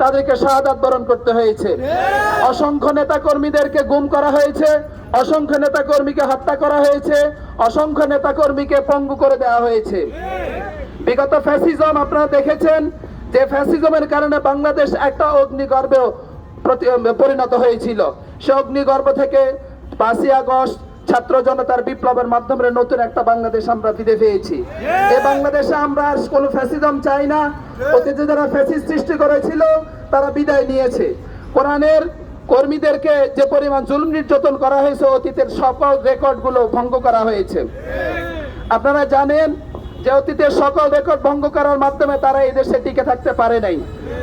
তাদেরকে শাহাদাত বরণ করতে হয়েছে। অসংখ্য নেতা কর্মীদেরকে গুম করা হয়েছে অসংখ্য নেতা কর্মীকে হত্যা করা হয়েছে অসংখ্য নেতা কর্মীকে পঙ্গু করে দেওয়া হয়েছে। বিগত ফ্যাসিজম আপনারা দেখেছেন যে ফ্যাসিজমের কারণে বাংলাদেশ একটা অগ্নিগর্ভে পরিণত হয়েছিল। সে অগ্নিগর্ভ থেকে পাঁচই আগস্ট ছাত্র জনতার বিপ্লবের মাধ্যমে নতুন একটা বাংলাদেশ আমরা ফিরে পেয়েছি। এই বাংলাদেশে আমরা আর কোনো ফ্যাসিজম চাই না। অতীতে যারা ফ্যাসিস সৃষ্টি করেছিল তারা বিদায় নিয়েছে। কোরআনের কর্মীদেরকে যে পরিমাণ জুলুম নির্যাতন করা হয়েছে অতীতের সকল রেকর্ডগুলো ভঙ্গ করা হয়েছে। আপনারা জানেন যে অতীতের সকল রেকর্ড ভঙ্গ করার মাধ্যমে তারা এই দেশে টিকে থাকতে পারে নাই।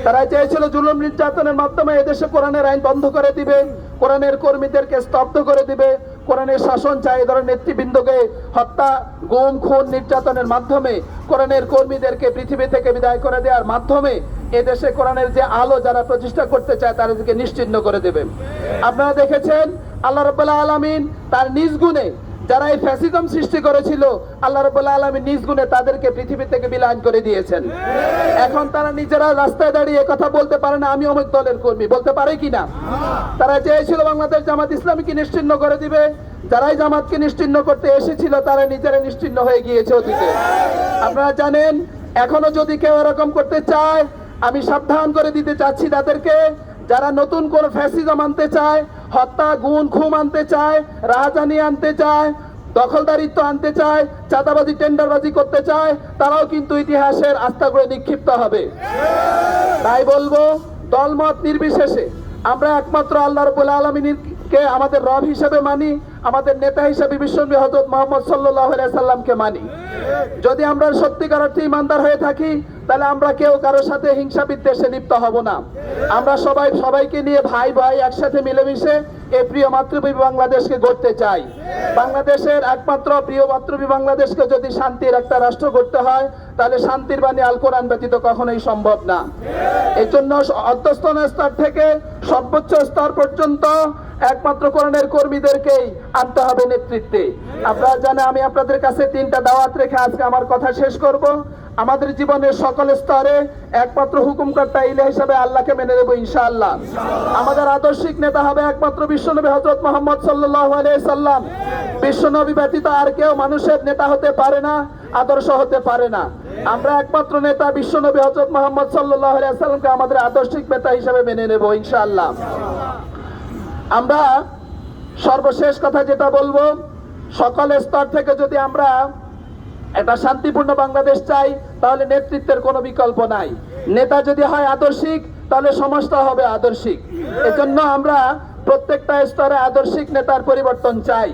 তারা চেয়েছিল জুলুম নির্যাতনের মাধ্যমে এদেশে কোরআনের আইন বন্ধ করে দিবে, কোরআনের কর্মীদেরকে স্তব্ধ করে দিবে, কোরআনের শাসন চাই এই ধরনের নেতৃবৃন্দকে হত্যা, গুম, খুন, নির্যাতনের মাধ্যমে কোরআনের কর্মীদেরকে পৃথিবী থেকে বিদায় করে দেওয়ার মাধ্যমে এদেশে কোরআনের যে আলো যারা প্রতিষ্ঠা করতে চায় তাদেরকে নিশ্চিহ্ন করে দেবে। আপনারা দেখেছেন, আল্লাহ রবাল্লাহ আলমিন তার নিজ গুণে যারা এই ফ্যাসিজম সৃষ্টি করেছিল, আল্লাহ রবাল্লাহ আলমী নিজ গুণে তাদেরকে পৃথিবী থেকে বিলায়ন করে দিয়েছেন। এখন তারা নিজেরা রাস্তায় দাঁড়িয়ে কথা বলতে পারে না আমি অমুক দলের কর্মী, বলতে পারে কি না? তারা চেয়েছিল বাংলাদেশ জামাত ইসলামীকে নিশ্চিহ্ন করে দিবে। যারাই জামাতকে নিশ্চিহ্ন করতে এসেছিল, তারা নিজেরা নিশ্চিহ্ন হয়ে গিয়েছে অতীতে। আপনারা জানেন, এখনও যদি কেউ এরকম করতে চায়, আমি সাবধান করে দিতে চাচ্ছি তাদেরকে। যারা নতুন কোন ফ্যাসিজম আনতে চায় হত্যা গুণ খুম আনতে চায় রাজধানী আনতে চায়, দখলদারিত্ব আনতে চায়, চাঁদাবাজি, টেন্ডারবাজি করতে চায়, তারাও কিন্তু ইতিহাসের আস্থা করে নিক্ষিপ্ত হবে। তাই বলব, দলমত নির্বিশেষে আমরা একমাত্র আল্লাহ রবুল আলমিনকে আমাদের রব হিসেবে মানি, আমাদের নেতা হিসেবে বিশ্বনবী হজরত মোহাম্মদ সাল্লাহ সাল্লামকে মানি। যদি আমরা সত্যিকার অর্থে ইমানদার হয়ে থাকি তাহলে আমরা কেউ কারোর সাথে হিংসা বিদ্বেষে লিপ্ত হব না। আমরা সবাই, সবাইকে নিয়ে ভাই ভাই একসাথে মিলেমিশে এই প্রিয় মাতৃভূমি বাংলাদেশকে গড়তে চাই। বাংলাদেশের একমাত্র প্রিয় মাতৃভূমি বাংলাদেশকে যদি শান্তির একটা রাষ্ট্র গড়তে হয়, তাহলে শান্তির বাণী আল কোরআন ব্যতীত কখনোই সম্ভব না। এই জন্য অধ্যস্তন স্তর থেকে সর্বোচ্চ স্তর পর্যন্ত একমাত্র কোরআনের কর্মীদেরকেই আনতে হবে নেতৃত্বে। আপনারা জানেন, আমি আপনাদের কাছে তিনটা দাওয়াত রেখে আজকে আমার কথা শেষ করব। আমাদের জীবনের সকল স্তরে একমাত্র হুকুমকর্তা ইলে হিসাবে আল্লাহকে মেনে নেব ইনশাআল্লাহ। আমাদের আদর্শিক নেতা হবে একমাত্র বিশ্বনবী হজরত মোহাম্মদ সাল্লাহ সাল্লাম। বিশ্বনবী ব্যতীত আর কেউ মানুষের নেতা হতে পারে না, আদর্শ হতে পারে না। আমরা একমাত্র নেতা বিশ্বনবী হজরত মোহাম্মদ সাল্লাহ সাল্লামকে আমাদের আদর্শিক নেতা হিসাবে মেনে নেব ইনশাআল্লাহ। আমরা সর্বশেষ কথা যেটা বলব, সকল স্তর থেকে যদি আমরা একটা শান্তিপূর্ণ বাংলাদেশ চাই, তাহলে নেতৃত্বের কোনো বিকল্প নাই। নেতা যদি হয় আদর্শিক, তাহলে সমাজটা হবে আদর্শিক। এজন্য আমরা প্রত্যেকটা স্তরে আদর্শিক নেতার পরিবর্তন চাই।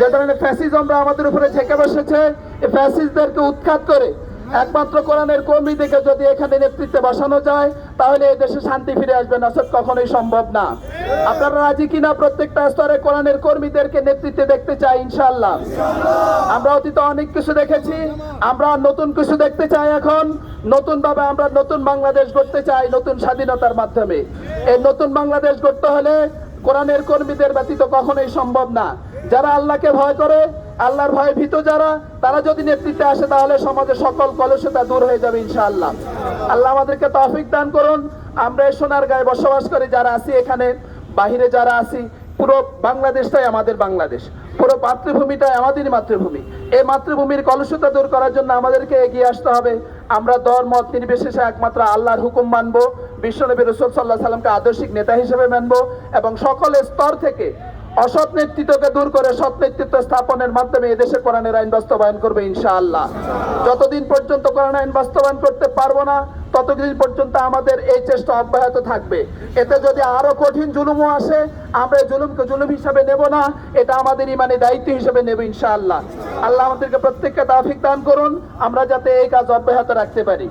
যে ধরনের ফ্যাসিজমরা আমাদের উপরে ঝেঁকে বসেছে, এই ফ্যাসিজদেরকে উৎখাত করে একমাত্র কোরআনের কর্মীদেরকে যদি এখানে নেতৃত্বে বসানো যায়, তাহলে এই দেশে শান্তি ফিরে আসবে না সব কখনোই সম্ভব না। আপনারা রাজি কিনা? প্রত্যেকটা স্তরে কোরআনের কর্মীদেরকে নেতৃত্বে দেখতে চাই ইনশাল্লাহ আমরা অতীতে অনেক কিছু দেখেছি, আমরা নতুন কিছু দেখতে চাই এখন। নতুন ভাবে আমরা নতুন বাংলাদেশ গড়তে চাই, নতুন স্বাধীনতার মাধ্যমে। এই নতুন বাংলাদেশ গড়তে হলে কোরআনের কর্মীদের ব্যতীত কখনোই সম্ভব না। যারা আল্লাহকে ভয় করে আল্লাহর ভয়ে ভীত যারা, তারা যদি নেতৃত্বে আসে, তাহলে সমাজের সকল কলুষতা দূর হয়ে যাবে ইনশাআল্লাহ। আল্লাহ আমাদেরকে তৌফিক দান করুন। আমরা সোনার গায়ে বসবাস করি, যারা আছি এখানে, বাহিরে যারা আছি, পুরো বাংলাদেশটাই আমাদের বাংলাদেশ। পুরো মাতৃভূমিটাই আমাদেরই মাতৃভূমি। এই মাতৃভূমির কলুষতা দূর করার জন্য আমাদেরকে এগিয়ে আসতে হবে। আমরা দর মত নির্বিশেষে একমাত্র আল্লাহর হুকুম মানবো। বিশ্বনবী রসুল সাল্লাহ সাল্লামকে আদর্শিক নেতা হিসেবে মানবো এবং সকল স্তর থেকে অসৎ নেতৃত্বকে দূর করে সৎ নেতৃত্ব স্থাপনের মাধ্যমে এদেশে কোরআনের আইন বাস্তবায়ন করবে ইনশাআল্লাহ। যতদিন পর্যন্ত কোরআন আইন বাস্তবায়ন করতে পারব না, ততদিন পর্যন্ত আমাদের এই চেষ্টা অব্যাহত থাকবে। এতে যদি আরও কঠিন জুলুমও আসে, আমরা জুলুমকে জুলুম হিসাবে নেব না, এটা আমাদের ইমানে দায়িত্ব হিসেবে নেব ইনশাআল্লাহ। আল্লাহ আমাদেরকে প্রত্যেককে তাফিক দান করুন, আমরা যাতে এই কাজ অব্যাহত রাখতে পারি।